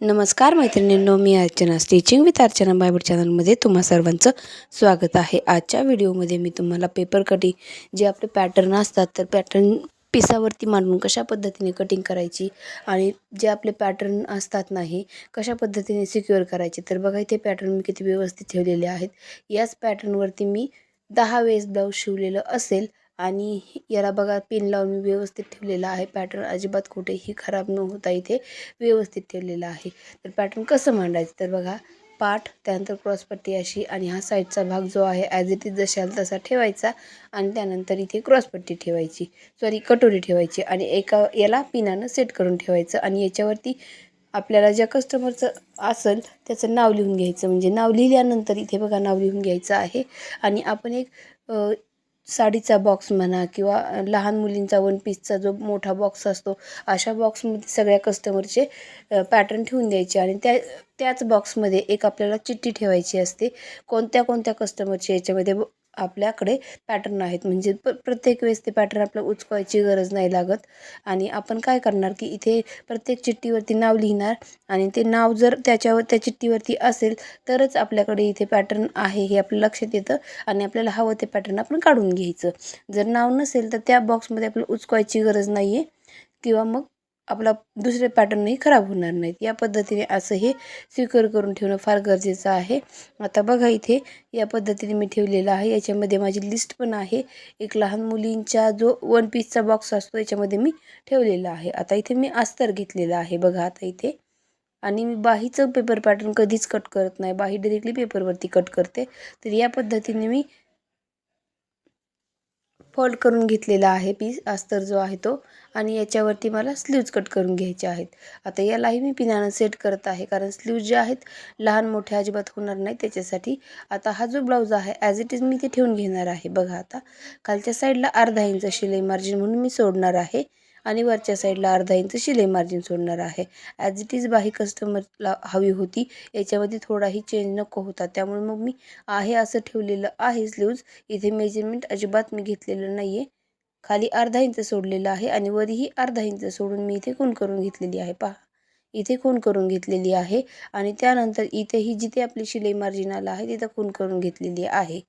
नमस्कार मैत्रिणींनो मी अर्चना स्टिचिंग विथ अर्चना बायबट चॅनलमध्ये तुम्हा सर्वांचं स्वागत आहे. आजच्या व्हिडिओमध्ये मी तुम्हाला पेपर कटिंग जे आपले पॅटर्न असतात तर पॅटर्न पिसावरती मांडून कशा पद्धतीने कटिंग करायची आणि जे आपले पॅटर्न असतात नाही कशा पद्धतीने सिक्युअर करायचे तर बघा इथे पॅटर्न मी किती व्यवस्थित ठेवलेले आहेत. याच पॅटर्नवरती मी दहा वेळेस ब्लाऊज शिवलेलं असेल आणि याला बघा पिन लावून मी व्यवस्थित ठेवलेला आहे. पॅटर्न अजिबात कुठेही खराब न होता इथे व्यवस्थित ठेवलेलं आहे. तर पॅटर्न कसं मांडायचं? तर बघा पाठ त्यानंतर क्रॉसपट्टी अशी आणि हा साईडचा भाग जो आहे ॲज इट इज जशाल तसा ठेवायचा आणि त्यानंतर इथे क्रॉसपट्टी ठेवायची. सॉरी कटोरी ठेवायची आणि एका याला पिनानं सेट करून ठेवायचं आणि याच्यावरती आपल्याला ज्या कस्टमरचं असेल त्याचं नाव लिहून घ्यायचं. म्हणजे नाव लिहिल्यानंतर इथे बघा नाव लिहून घ्यायचं आहे. आणि आपण एक साडीचा बॉक्स म्हणा किंवा लहान मुलींचा वन पीसचा जो मोठा बॉक्स असतो अशा बॉक्समध्ये सगळ्या कस्टमरचे पॅटर्न ठेवून द्यायचे आणि त्या त्याच बॉक्समध्ये एक आपल्याला चिठ्ठी ठेवायची असते. कोणत्या कोणत्या कस्टमरचे याच्यामध्ये ब- आपल्याकडे पॅटर्न आहेत. म्हणजे प प्रत्येक वेळेस ते पॅटर्न आपल्याला उचकवायची गरज नाही लागत. आणि आपण काय करणार की इथे प्रत्येक चिठ्ठीवरती नाव लिहिणार आणि ते नाव जर त्याच्यावर त्या चिठ्ठीवरती असेल तरच आपल्याकडे इथे पॅटर्न आहे हे आपल्या लक्षात येतं आणि आपल्याला हवं ते पॅटर्न आपण काढून घ्यायचं. जर नाव नसेल तर त्या बॉक्समध्ये आपल्याला उचकवायची गरज नाही आहे किंवा मग आपला दुसरे पॅटर्नही खराब होणार नाहीत. या पद्धतीने असं हे सिक्युअर करून ठेवणं फार गरजेचं आहे. आता बघा इथे या पद्धतीने मी ठेवलेलं आहे. याच्यामध्ये माझी लिस्ट पण आहे. एक लहान मुलींच्या जो वन पीसचा बॉक्स असतो याच्यामध्ये मी ठेवलेला आहे. आता इथे मी अस्तर घेतलेला आहे. बघा आता इथे. आणि मी बाहीचं पेपर पॅटर्न कधीच कट करत नाही. बाही डिरेक्टली पेपरवरती कट करते. तर या पद्धतीने मी फोल्ड करून घेतलेला आहे पीस अस्तर जो आहे तो. आणि याच्यावरती मला स्लीव्ज कट करून घ्यायचे आहेत. आता यालाही मी पिनानं सेट करत आहे कारण स्लीव्ज जे आहेत लहान मोठे अजिबात होणार नाही. त्याच्यासाठी आता हा जो ब्लाऊज आहे ॲज इट इज मी ते ठेवून घेणार आहे. बघा आता खालच्या साईडला अर्धा इंच शिलाई मार्जिन म्हणून मी सोडणार आहे. आणि वरच्या साईडला अर्धा इंच शिलाई मार्जिन सोडणार आहे. ॲज इट इज बाही कस्टमरला हवी होती. याच्यामध्ये थोडाही चेंज नको होता. त्यामुळे मग मी आहे असं ठेवलेलं आहे स्लीव्ज इथे मेजरमेंट अजिबात मी घेतलेलं नाही आहे खाली अर्धा इंच सोडलेलं आहे आणि वरही अर्धा इंच सोडून मी इथे खून करून घेतलेली आहे. पहा. इथे खून करून घेतलेली आहे आणि त्यानंतर इथेही जिथे आपली शिलाई मार्जिन आलं आहे तिथं खून करून घेतलेली आहे.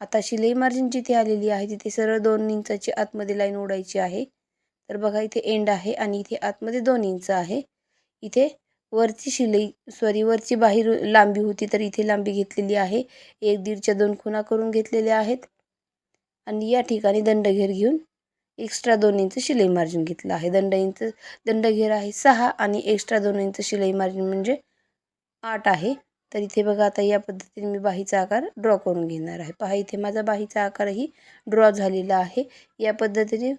आता शिलाई मार्जिन जिथे आलेली आहे तिथे सरळ दोन इंचाची आतमध्ये लाईन ओढायची आहे. तर बघा इथे एंड आहे आणि इथे आतमध्ये दोन इंच आहे. इथे वरची शिलाई सॉरी वरची बाहेर लांबी होती तर इथे लांबी घेतलेली आहे. एक दीडच्या दोन खुणा करून घेतलेल्या आहेत. आणि या ठिकाणी दंडघेर घेऊन एक्स्ट्रा दोन इंच शिलाई मार्जिन घेतलं आहे. दंड इंच दंडघेर आहे सहा आणि एक्स्ट्रा दोन इंच शिलाई मार्जिन म्हणजे आठ आहे. तर इथे बघा आता या पद्धतीने मी बाहीचा आकार ड्रॉ करून घेणार आहे. पहा इथे माझा बाहीचा आकारही ड्रॉ झालेला आहे. या पद्धतीने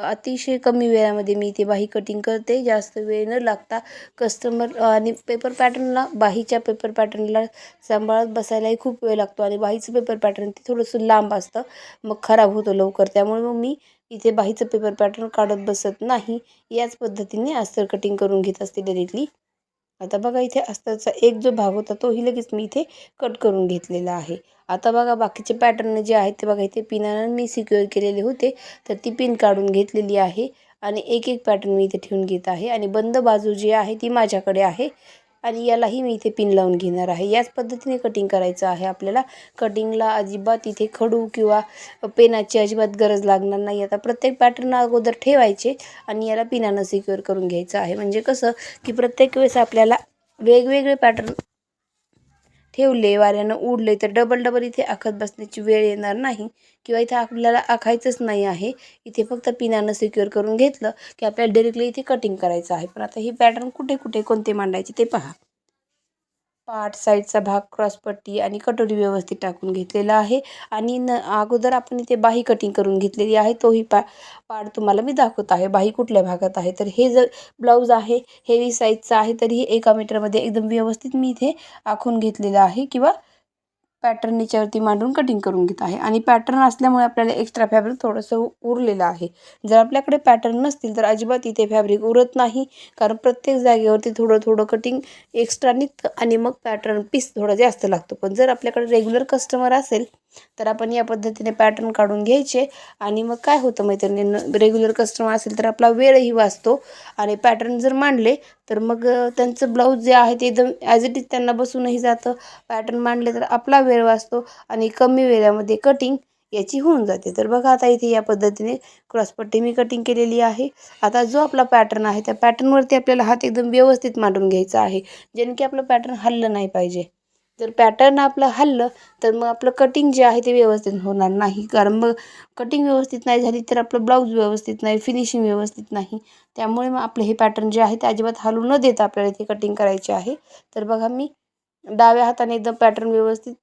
अतिशय कमी वेळामध्ये मी इथे बाही कटिंग करते. जास्त वेळ न लागता कस्टमर आणि पेपर पॅटर्नला बाहीच्या पेपर पॅटर्नला सांभाळत बसायलाही खूप वेळ लागतो. आणि बाहीचं पेपर पॅटर्न ते थोडंसं लांब असतं. मग खराब होतं लवकर. त्यामुळे मग मी इथे बाहीचं पेपर पॅटर्न काढत बसत नाही. याच पद्धतीने अस्तर कटिंग करून घेत असते डायरेक्टली आता बघा इथे अस्तरचा एक जो भाग होता तोही लगेच मी इथे कट करून घेतलेला आहे. आता बघा बाकीचे पॅटर्न जे आहेत ते बघा इथे पिनानं मी सिक्युअर केलेले होते तर ती पिन काढून घेतलेली आहे. आणि एक एक पॅटर्न मी इथे ठेवून घेत आहे. आणि बंद बाजू जी आहे ती माझ्याकडे आहे. आणि यालाही मी इथे पिन लावून घेणार आहे. याच पद्धतीने कटिंग करायचं आहे आपल्याला. कटिंगला अजिबात इथे खडू किंवा पेनाची अजिबात गरज लागणार नाही. आता प्रत्येक पॅटर्न अगोदर ठेवायचे आणि याला पिनानं सिक्युअर करून घ्यायचं आहे. म्हणजे कसं की प्रत्येक वेळेस आपल्याला वेगवेगळे पॅटर्न ठेवले वाऱ्यानं उडले तर डबल डबल इथे आखत बसण्याची वेळ येणार नाही. किंवा इथे आपल्याला आखायचंच नाही आहे. इथे फक्त पिनानं सिक्युअर करून घेतलं की आपल्याला डिरेक्टली इथे कटिंग करायचं आहे. पण आता ही पॅटर्न कुठे कुठे कोणते मांडायचे ते पहा. पाठ साईडचा भाग क्रॉसपट्टी आणि कटोरी व्यवस्थित टाकून घेतलेला आहे. आणि न अगोदर आपण इथे बाही कटिंग करून घेतलेली आहे. तोही पा पाड तुम्हाला मी दाखवत आहे. बाही कुठल्या भागात आहे? तर हे जर ब्लाऊज आहे हेवी साईजचा आहे तरीही एका मीटरमध्ये एकदम व्यवस्थित मी इथे आखून घेतलेलं आहे. किंवा पॅटर्न याच्यावरती मांडून कटिंग करून घेत आहे. आणि पॅटर्न असल्यामुळे आपल्याला एक्स्ट्रा फॅब्रिक थोडंसं उरलेलं आहे. जर आपल्याकडे पॅटर्न नसतील तर अजिबात इथे फॅब्रिक उरत नाही. कारण प्रत्येक जागेवरती थोडं थोडं कटिंग एक्स्ट्रा निघतं आणि मग पॅटर्न पीस थोडं जास्त लागतो. पण जर आपल्याकडे रेग्युलर कस्टमर असेल तर आपण या पद्धतीने पॅटर्न काढून घ्यायचे. आणि मग काय होतं मैत्रिणींना रेग्युलर कस्टमर असेल तर आपला वेळही वाचतो. आणि पॅटर्न जर मांडले तर मग त्यांचं ब्लाऊज जे आहे ते एकदम ॲज इट इज त्यांना बसूनही जातं. पॅटर्न मांडले तर आपला वेळ वाचतो आणि कमी वेळामध्ये कटिंग याची होऊन जाते. तर बघा आता इथे या पद्धतीने क्रॉसपट्टी मी कटिंग केलेली आहे. आता जो आपला पॅटर्न आहे त्या पॅटर्नवरती आपल्याला हात एकदम व्यवस्थित मांडून घ्यायचा आहे. जेणे की आपलं पॅटर्न हल्लं नाही पाहिजे. जर पॅटर्न आपलं हल्लं तर मग आपलं कटिंग जे आहे ते व्यवस्थित होणार नाही. कारण मग कटिंग व्यवस्थित नाही झाली तर आपलं ब्लाऊज व्यवस्थित नाही फिनिशिंग व्यवस्थित नाही. त्यामुळे मग आपलं हे पॅटर्न जे आहे ते अजिबात हलू न देता आपल्याला इथे कटिंग करायची आहे. तर बघा मी डाव्या हाताने एकदम पॅटर्न व्यवस्थित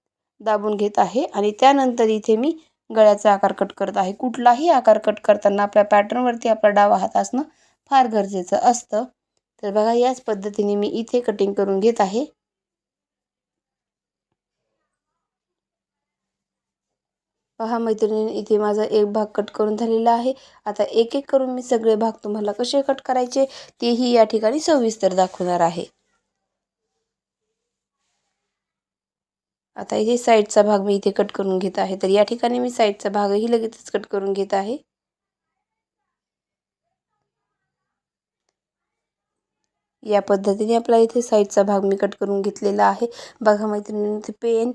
दाबून घेत आहे आणि त्यानंतर इथे मी गळ्याचा आकार कट करत आहे. कुठलाही आकार कट करताना आपल्या पॅटर्नवरती आपला डावा हात असणं फार गरजेचं असतं. तर बघा याच पद्धतीने मी इथे कटिंग करून घेत आहे. पहा मैत्रिणीने इथे माझा एक भाग कट करून झालेला आहे. आता एक एक करून मी सगळे भाग तुम्हाला कसे कट करायचे तेही या ठिकाणी सविस्तर दाखवणार आहे. आता इथे साईडचा भाग मी इथे कट करून घेत आहे. तर या ठिकाणी मी साईडचा भागही लगेचच कट करून घेत आहे. या पद्धतीने आपला इथे साईडचा भाग मी कट करून घेतलेला आहे. बघा मैत्रिणी इथे पेन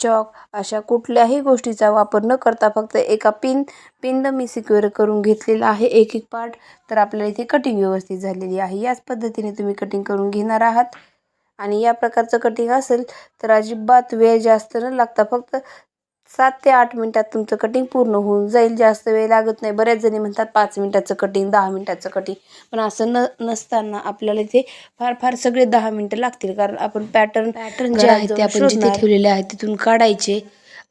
चॉक अशा कुठल्याही गोष्टीचा वापर न करता फक्त एका पिन पिननं मी सिक्युअर करून घेतलेला आहे. एक एक पार्ट तर आपल्याला इथे कटिंग व्यवस्थित झालेली आहे. याच पद्धतीने तुम्ही कटिंग करून घेणार आहात. आणि या प्रकारचं कटिंग असेल तर अजिबात वेळ जास्त न लागता फक्त सात ते आठ मिनटात तुमचं कटिंग पूर्ण होऊन जाईल. जास्त वेळ लागत नाही. बऱ्याच जणी म्हणतात पाच मिनटाचं कटिंग दहा मिनटाचं कटिंग पण असं न नसताना आपल्याला इथे फार फार सगळे दहा मिनटं लागतील. कारण आपण पॅटर्न पॅटर्न जे आहे ते आपण जिथे ठेवलेले आहे तिथून काढायचे.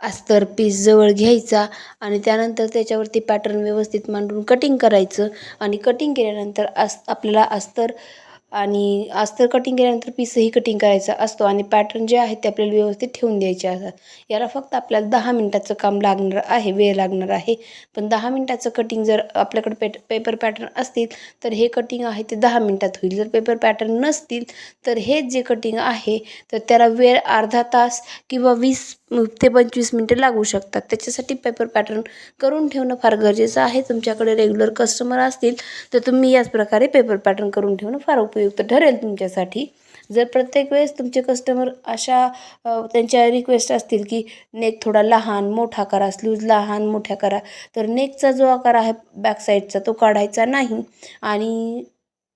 अस्तर पीस जवळ घ्यायचा आणि त्यानंतर त्याच्यावरती पॅटर्न व्यवस्थित मांडून कटिंग करायचं. आणि कटिंग केल्यानंतर अस आपल्याला अस्तर आणि अस्तर कटिंग केल्यानंतर पीसही कटिंग करायचा असतो आणि पॅटर्न जे आहे ते आपल्याला व्यवस्थित ठेवून द्यायचे असतात. याला फक्त आपल्याला दहा मिनटाचं काम लागणार आहे वेळ लागणार आहे. पण दहा मिनटाचं कटिंग जर आपल्याकडे पेट पेपर पॅटर्न असतील तर हे कटिंग आहे ते दहा मिनटात होईल. जर पेपर पॅटर्न नसतील तर हे जे कटिंग आहे तर त्याला वेळ अर्धा तास किंवा वीस ते पंचवीस मिनटं लागू शकतात. त्याच्यासाठी पेपर पॅटर्न करून ठेवणं फार गरजेचं आहे. तुमच्याकडे रेग्युलर कस्टमर असतील तर तुम्ही याच प्रकारे पेपर पॅटर्न करून ठेवणं फार उपयुक्त ठरेल तुमच्यासाठी. जर प्रत्येक वेळेस तुमचे कस्टमर अशा त्यांच्या रिक्वेस्ट असतील की नेक थोडा लहान मोठा करा स्लूज लहान मोठ्या करा तर नेकचा जो आकार आहे बॅक साईडचा तो काढायचा नाही. आणि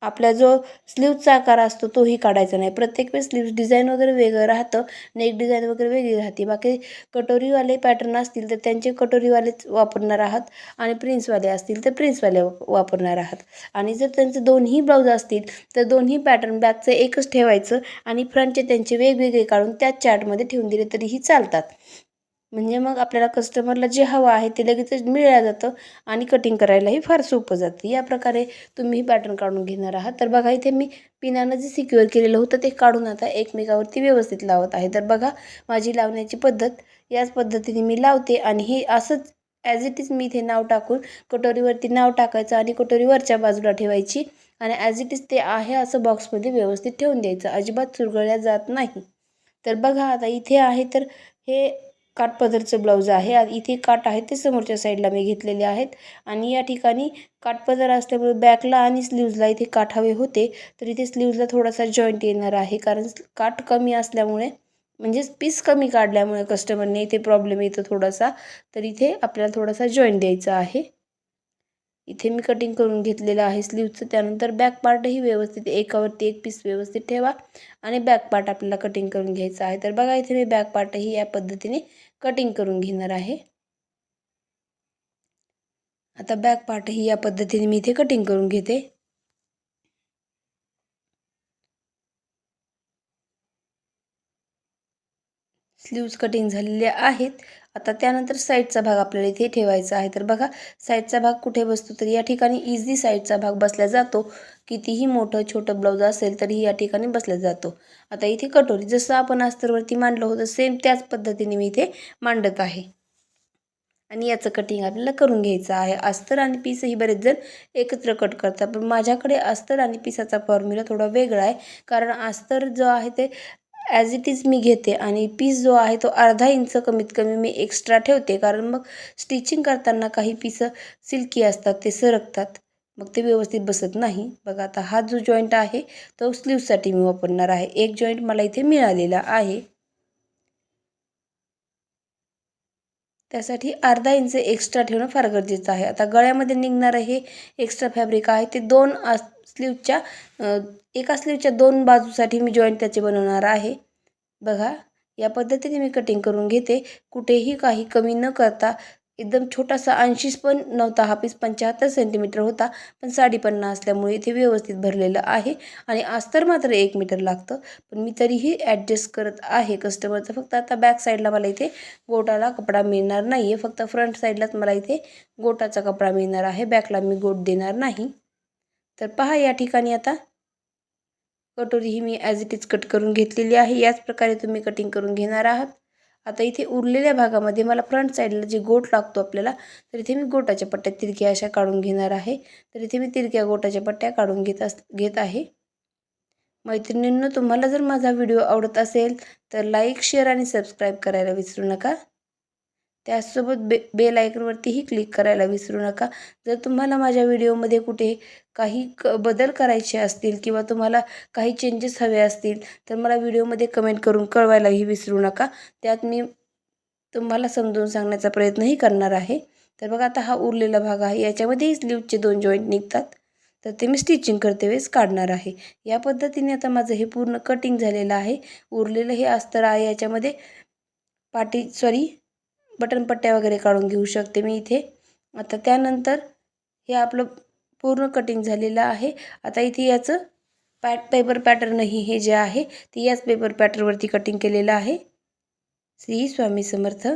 आपला जो स्लीवचा आकार असतो तोही काढायचा नाही. प्रत्येक वेळेस स्लीव्ज डिझाईन वगैरे वेगळं राहतं नेक डिझाईन वगैरे वेगळी राहते. बाकी कटोरीवाले पॅटर्न असतील तर त्यांचे कटोरीवालेच वापरणार आहात आणि प्रिन्सवाले असतील तर प्रिन्सवाले वापरणार आहात. आणि जर त्यांचे दोन्ही ब्लाऊज असतील तर दोन्ही पॅटर्न बॅकचं एकच ठेवायचं आणि फ्रंटचे त्यांचे वेगवेगळे काढून त्याच चार्टमध्ये ठेवून दिले तरीही चालतात. म्हणजे मग आपल्याला कस्टमरला जे हवं आहे ते लगेचच मिळलं जातं आणि कटिंग करायलाही फार सोपं जातं. या प्रकारे तुम्ही पॅटर्न काढून घेणार आहात. तर बघा इथे मी पिनानं जे सिक्युअर केलेलं होतं ते काढून आता एकमेकावरती व्यवस्थित लावत आहे. तर बघा माझी लावण्याची पद्धत याच पद्धतीने मी लावते आणि हे असंच ॲज इट इज मी इथे नाव टाकून कटोरीवरती नाव टाकायचं आणि कटोरी वरच्या बाजूला ठेवायची आणि ॲज इट इज ते आहे असं बॉक्समध्ये व्यवस्थित ठेवून द्यायचं. अजिबात चुरगळल्या जात नाही. तर बघा आता इथे आहे तर हे काठपदरचं ब्लाऊज आहे. इथे काठ आहे ते समोरच्या साईडला मी घेतलेले आहेत. आणि या ठिकाणी काठपदर असल्यामुळे बॅकला आणि स्लीव्जला इथे काठ हवे होते. तर इथे स्लीव्जला थोडासा जॉईंट येणार आहे. कारण काठ कमी असल्यामुळे म्हणजेच पीस कमी काढल्यामुळे कस्टमरने इथे प्रॉब्लेम येतो थोडासा. तर इथे आपल्याला थोडासा जॉईंट द्यायचा आहे. इथे मी कटिंग करून घेतलेलं आहे स्लीवचं त्यानंतर बॅक पार्टही व्यवस्थित एकावरती एक पीस व्यवस्थित ठेवा. आणि बॅक पार्ट आपल्याला कटिंग करून घ्यायचा आहे. तर बघा इथे मी बॅक पार्टही या पद्धतीने कटिंग करून घेणार आहे. आता बॅक पार्ट ही या पद्धतीने मी इथे कटिंग करून घेते. स्लीव्ज कटिंग झालेले आहेत. आता त्यानंतर साईडचा भाग आपल्याला इथे ठेवायचा आहे. तर बघा साईडचा भाग कुठे बसतो तर या ठिकाणी इझी साईडचा भाग बसला जातो. कितीही मोठं छोटं ब्लाऊज असेल तरीही या ठिकाणी बसला जातो. आता इथे कटोरी जसं आपण अस्तरवरती मांडलं होतं सेम त्याच पद्धतीने मी इथे मांडत आहे. आणि याचं कटिंग आपल्याला करून घ्यायचं आहे. अस्तर आणि पीस ही बरेच जण एकत्र कट करतात. पण माझ्याकडे अस्तर आणि पिसाचा फॉर्म्युला थोडा वेगळा आहे. कारण अस्तर जो आहे ते ॲज इट इज मी घेते. आणि पीस जो आहे तो अर्धा इंच कमीत कमी मी एक्स्ट्रा ठेवते. कारण मग स्टिचिंग करताना काही पीसं सिल्की असतात ते सरकतात. मग ते व्यवस्थित बसत नाही. बघा आता हा जो जॉईंट आहे तो स्लीवसाठी मी वापरणार आहे. एक जॉईंट मला इथे मिळालेला आहे. त्यासाठी अर्धा इंच एक्स्ट्रा ठेवणं फार गरजेचं आहे. आता गळ्यामध्ये निघणारं हे एक्स्ट्रा फॅब्रिक आहे ते दोन स्लीवच्या एका स्लीवच्या दोन बाजूसाठी मी जॉईंट त्याचे बनवणार आहे. बघा या पद्धतीने मी कटिंग करून घेते. कुठेही काही कमी न करता एकदम छोटासा ऐंशीच पण नव्हता हा पीस पंच्याहत्तर सेंटीमीटर होता पण साडीपन्न असल्यामुळे इथे व्यवस्थित भरलेलं आहे आणि अस्तर मात्र एक मीटर लागतं. पण मी तरीही ॲडजस्ट करत आहे कस्टमरचं फक्त आता बॅक साईडला मला इथे गोटाला कपडा मिळणार नाही आहे फक्त फ्रंट साईडलाच मला इथे गोटाचा कपडा मिळणार आहे. बॅकला मी गोट देणार नाही. तर पहा या ठिकाणी आता. कटोरी ही मी ॲज इट इज कट करून घेतलेली आहे. याच प्रकारे तुम्ही कटिंग करून घेणार आहात. आता इथे उरलेल्या भागामध्ये मला फ्रंट साईडला जे गोट लागतो आपल्याला तर इथे मी गोटाच्या पट्ट्या तिरक्या अशा काढून घेणार आहे. तर इथे मी तिरक्या गोटाच्या पट्ट्या काढून घेत अस घेत आहे. मैत्रिणींनो तुम्हाला जर माझा व्हिडिओ आवडत असेल तर लाईक शेअर आणि सबस्क्राईब करायला विसरू नका. त्याचसोबत बे बेल आयकनवरतीही क्लिक करायला विसरू नका. जर तुम्हाला माझ्या व्हिडिओमध्ये कुठे काही क बदल करायचे असतील किंवा तुम्हाला काही चेंजेस हवे असतील तर मला व्हिडिओमध्ये कमेंट करून कळवायलाही विसरू नका. त्यात मी तुम्हाला समजून सांगण्याचा प्रयत्नही करणार आहे. तर बघा आता हा उरलेला भाग आहे. याच्यामध्येही स्लीवचे दोन जॉईंट निघतात. तर ते मी स्टिचिंग करते वेळेस काढणार आहे. या पद्धतीने आता माझं हे पूर्ण कटिंग झालेलं आहे. उरलेलं हे अस्तर आहे. याच्यामध्ये पाटी सॉरी बटन पट्ट्या वगैरे काढून घेऊ शकते मी इथे. आता त्यानंतर हे आपलं पूर्ण कटिंग झालेलं आहे. आता इथे याचं पॅट पेपर पॅटर्नही हे जे आहे ते याच पेपर पॅटर्नवरती कटिंग केलेलं आहे. श्री स्वामी समर्थ.